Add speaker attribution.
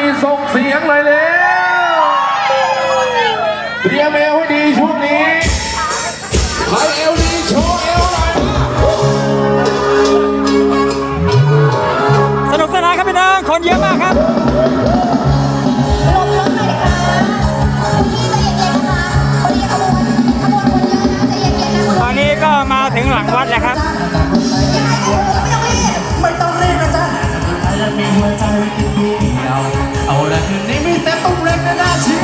Speaker 1: ีส่งเสียงเลยแล้วเรียมเอวให้ดีช่วงนี้ให้เอวดีโชว์เอวหน่อย
Speaker 2: สนุกสนานครับพี่น้องคนเยอะมากครับ
Speaker 3: ตอนนี้
Speaker 2: ก็มาถึงหลังวัดแล้วครับ
Speaker 3: ไ
Speaker 4: ม่ต้องรีบนะจ๊ะ I love me, what I can be
Speaker 1: now. Name
Speaker 4: is that a record I see